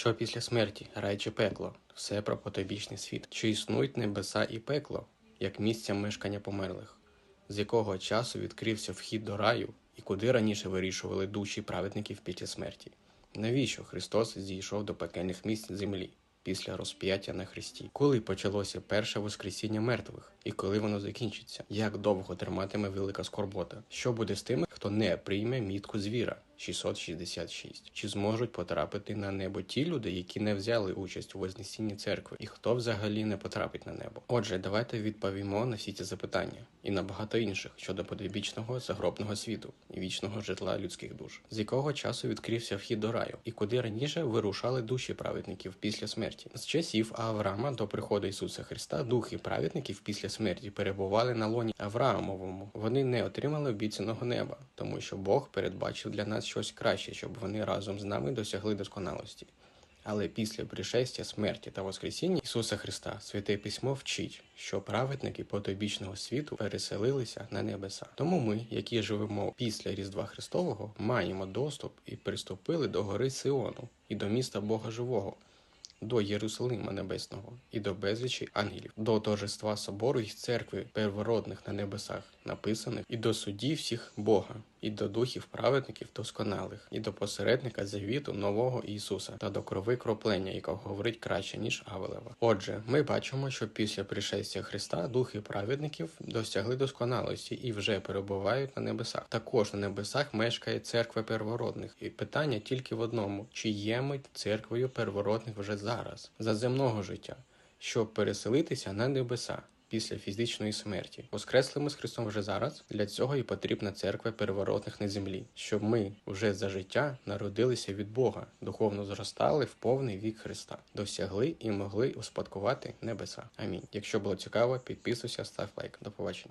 Що після смерті, рай чи пекло? Все про потойбічний світ. Чи існують небеса і пекло, як місця мешкання померлих? З якого часу відкрився вхід до раю і куди раніше вирішували душі праведників після смерті? Навіщо Христос зійшов до пекельних місць землі після розп'яття на Христі? Коли почалося перше воскресіння мертвих і коли воно закінчиться? Як довго триматиме велика скорбота? Що буде з тими, хто не прийме мітку звіра? 666. Чи зможуть потрапити на небо ті люди, які не взяли участь у Вознесінні церкви, і хто взагалі не потрапить на небо? Отже, давайте відповімо на всі ці запитання і на багато інших щодо подвічного загробного світу і вічного житла людських душ, з якого часу відкрився вхід до раю, і куди раніше вирушали душі праведників після смерті. З часів Авраама до приходу Ісуса Христа духи праведників після смерті перебували на лоні Авраамовому. Вони не отримали обіцяного неба, тому що Бог передбачив для нас щось краще, щоб вони разом з нами досягли досконалості. Але після пришестя, смерті та Воскресіння Ісуса Христа Святе Письмо вчить, що праведники потойбічного світу переселилися на небеса. Тому ми, які живемо після Різдва Христового, маємо доступ і приступили до гори Сиону і до міста Бога Живого. До Єрусалима Небесного і до безлічі ангелів, до торжества собору й церкви первородних на небесах, написаних, і до судів всіх Бога, і до духів праведників досконалих, і до посередника завіту нового Ісуса, та до крови кроплення, якого говорить краще, ніж Авелева. Отже, ми бачимо, що після пришестя Христа духи праведників досягли досконалості і вже перебувають на небесах. Також на небесах мешкає церква первородних, і питання тільки в одному: чи є ми церквою первородних вже зараз, за земного життя, щоб переселитися на небеса після фізичної смерті. Воскресли ми з Христом вже зараз. Для цього і потрібна церква переворотних на землі, щоб ми вже за життя народилися від Бога, духовно зростали в повний вік Христа, досягли і могли успадкувати небеса. Амінь. Якщо було цікаво, підписуйся, став лайк. До побачення.